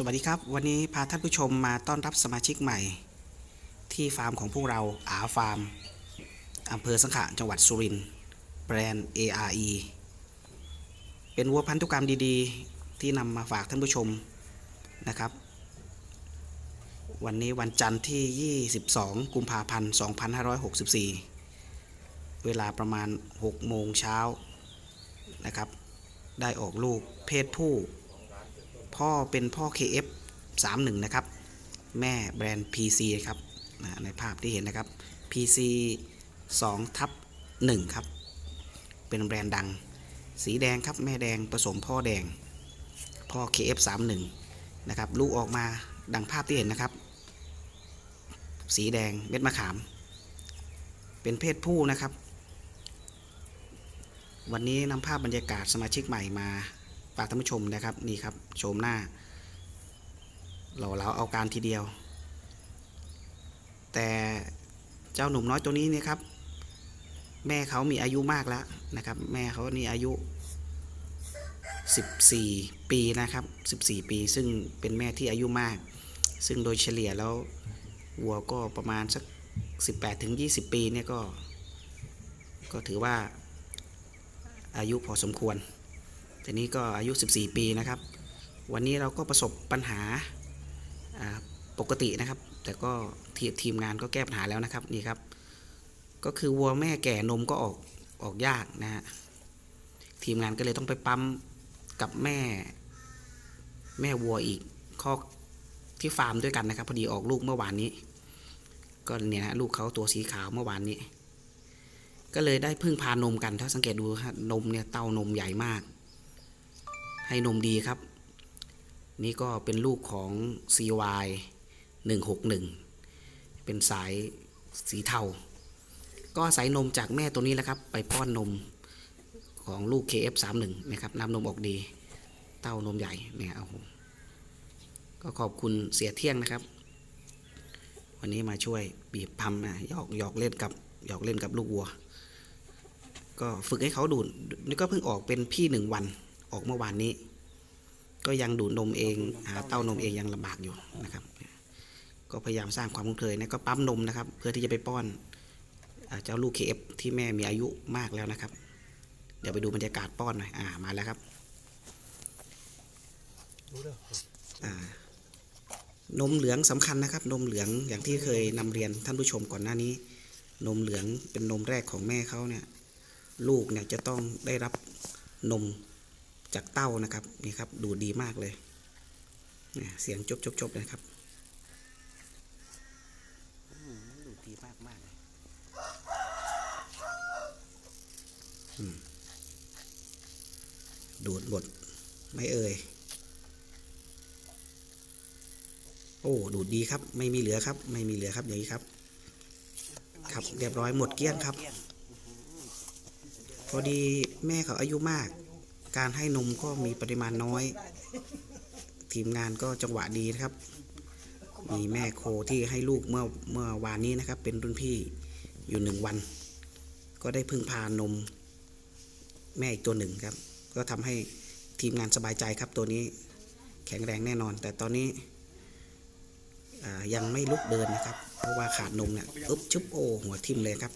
สวัสดีครับ วันนี้พาท่านผู้ชมมาต้อนรับสมาชิกใหม่ ที่ฟาร์มของพวกเราอาฟาร์มอำเภอสังขะจังหวัดสุรินทร์แบรนด์ ARE เป็นวัวพันธุกรรมดีๆ ที่นำมาฝากท่านผู้ชมนะครับ วันนี้วันจันทร์ที่ 22 กุมภาพันธ์ 2564 เวลาประมาณ 6 โมงเช้านะครับ ได้ออกลูกเพศผู้ พ่อเป็นพ่อ KF 31 นะครับ แม่แบรนด์ PC ครับในภาพที่เห็นนะครับ PC 2ทับ1ครับ เป็นแบรนด์ดัง สีแดงครับ แม่แดงผสมพ่อแดง พ่อ KF 31นะครับ ลูกออกมาดังภาพที่เห็นนะครับ สีแดงเม็ดมะขาม เป็นเพศผู้นะครับ วันนี้นำภาพบรรยากาศสมาชิกใหม่มา ฝากท่านผู้ชมนะครับนี่ครับชมหน้าหล่อเหลาเอาการทีเดียว แต่เจ้าหนุ่มน้อยตัวนี้เนี่ยครับ แม่เขามีอายุมากแล้วนะครับ แม่เขานี่อายุ 14 ปีนะครับ 14 ปี ซึ่งเป็นแม่ที่อายุมาก ซึ่งโดยเฉลี่ยแล้ววัวก็ประมาณสัก 18ถึง20 ปีเนี่ยก็ ก็ถือว่าอายุพอสมควร ทีนี้ก็อายุ 14 ปีนะครับ วันนี้เราก็ประสบปัญหาปกตินะครับ แต่ก็ทีทีมงานก็แก้ปัญหาแล้วนะครับนี่ครับ ก็คือวัวแม่แก่นมก็ออกออกยากนะฮะทีมงานก็เลยต้องไปปั๊มกับแม่ แม่วัวอีกข้อกที่ฟาร์มด้วยกันนะครับ พอดีออกลูกเมื่อวานนี้ ก็เนี่ยนะลูกเขาตัวสีขาวเมื่อวานนี้ ก็เลยได้พึ่งพานมกันถ้าสังเกตดูฮะนมเนี่ยเต้านมใหญ่มาก ให้นมดีครับ นี่ก็เป็นลูกของ CY 161 เป็นสายสีเทา ก็อายนมจากแม่ตัวนี้แหละครับ ไปป้อนนมของลูก KF31 นะครับน้ำนมออกดี เต้านมใหญ่เนี่ยเอาก็ขอบคุณเสียเที่ยงนะครับ วันนี้มาช่วยบีบพัมนะหยอกหยอกเล่นกับหยอกเล่นกับลูกวัว ก็ฝึกให้เขาดูดนี่ก็เพิ่งออกเป็นพี่หนึ่งวันออกเมื่อวานนี้ ก็ยังดูดนมเองหาเต้านมเองยังลำบากอยู่นะครับ ก็พยายามสร้างความคุ้นเคยนะก็ปั๊มนมนะครับ เพื่อที่จะไปป้อนเจ้าลูก KF ที่แม่มีอายุมากแล้วนะครับ เดี๋ยวไปดูบรรยากาศป้อนหน่อยอ่ามาแล้วครับนมเหลืองสำคัญนะครับ นมเหลืองอย่างที่เคยนำเรียนท่านผู้ชมก่อนหน้านี้ นมเหลืองเป็นนมแรกของแม่เขาเนี่ย ลูกเนี่ยจะต้องได้รับนม จากเต้านะครับนี่ครับดูดีมากเลยเนี่ยเสียงจบจบจบเลยครับอืมดูดีมากมากเลยอืมดูดหมดไม่เอ่ยโอ้ดูดดีครับ ไม่มีเหลือครับ ไม่มีเหลือครับอย่างนี้ครับ ครับเรียบร้อยหมดเกลี้ยงครับ พอดีแม่เขาอายุมาก การให้นมก็มีปริมาณน้อย ทีมงานก็จังหวะดีนะครับ มีแม่โคที่ให้ลูกเมื่อเมื่อวานนี้นะครับ เป็นรุ่นพี่อยู่หนึ่งวัน ก็ได้พึ่งพานมแม่อีกตัวหนึ่งครับ ก็ทำให้ทีมงานสบายใจครับตัวนี้แข็งแรงแน่นอน แต่ตอนนี้ยังไม่ลุกเดินนะครับ เพราะว่าขาดนมเนี่ยอึ๊บชุบโอหัวทิ่มเลยครับ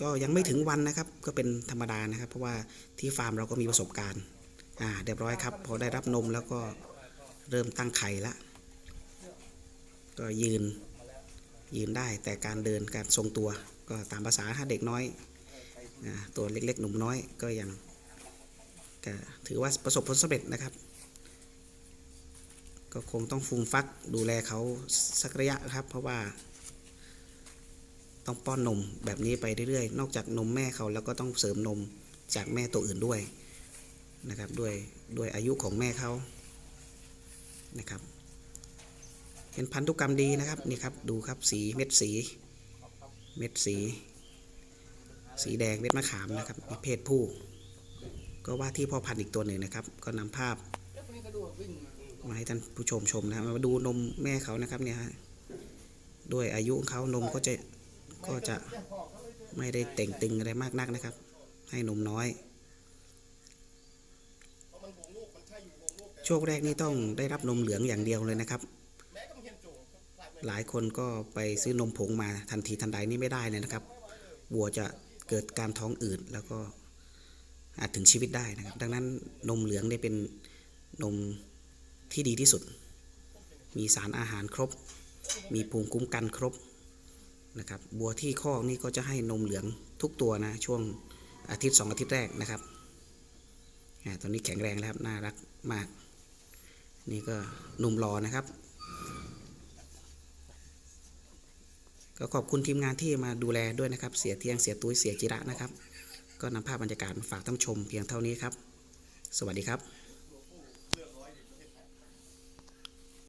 ก็ยังไม่ถึงวันนะครับ ก็เป็นธรรมดานะครับ เพราะว่าที่ฟาร์มเราก็มีประสบการณ์อ่าเรียบร้อยครับ พอได้รับนมแล้วก็เริ่มตั้งไข่ละก็ยืนยืนได้แต่การเดินการทรงตัวก็ตามภาษาถ้าเด็กน้อยอตัวเล็กๆ หนุ่มน้อยก็ยังก็ถือว่าประสบผลสำเร็จนะครับ ก็คงต้องฟูมฟักดูแลเขาสักระยะครับ เพราะว่า ต้องป้อนนมแบบนี้ไปเรื่อยๆ นอกจากนมแม่เขาแล้วก็ต้องเสริมนมจากแม่ตัวอื่นด้วยนะครับด้วยด้วยอายุของแม่เขานะครับ เป็นพันธุกรรมดีนะครับนี่ครับดูครับสีเม็ดสีเม็ดสี สีแดงเม็ดมะขามนะครับมีเพศผู้ ก็ว่าที่พ่อพันธุ์อีกตัวหนึ่งนะครับ ก็นำภาพมาให้ท่านผู้ชมชมนะมาดูนมแม่เขานะครับเนี่ยฮะด้วยอายุของเขานมก็จะ ก็จะไม่ได้เต่งตึงอะไรมากนักนะครับ ให้นมน้อยช่วงแรกนี่ต้องได้รับนมเหลืองอย่างเดียวเลยนะครับ หลายคนก็ไปซื้อนมผงมาทันทีทันใดนี่ไม่ได้เลยนะครับวัวจะเกิดการท้องอืดแล้วก็อาจถึงชีวิตได้นะครับ ดังนั้นนมเหลืองเนี่ยเป็นนมที่ดีที่สุด มีสารอาหารครบ มีภูมิคุ้มกันครบ นะครับวัวที่คอกนี่ก็จะให้นมเหลืองทุกตัวนะช่วงอาทิตย์สองอาทิตย์แรกนะครับตอนนี้แข็งแรงแล้วครับน่ารักมาก นี่ก็หนุ่มรอนะครับ ก็ขอบคุณทีมงานที่มาดูแลด้วยนะครับ เสียเทียงเสียตุ้ยเสียจิระนะครับ ก็นำภาพบรรยากาศมาฝากท่านชมเพียงเท่านี้ครับ สวัสดีครับ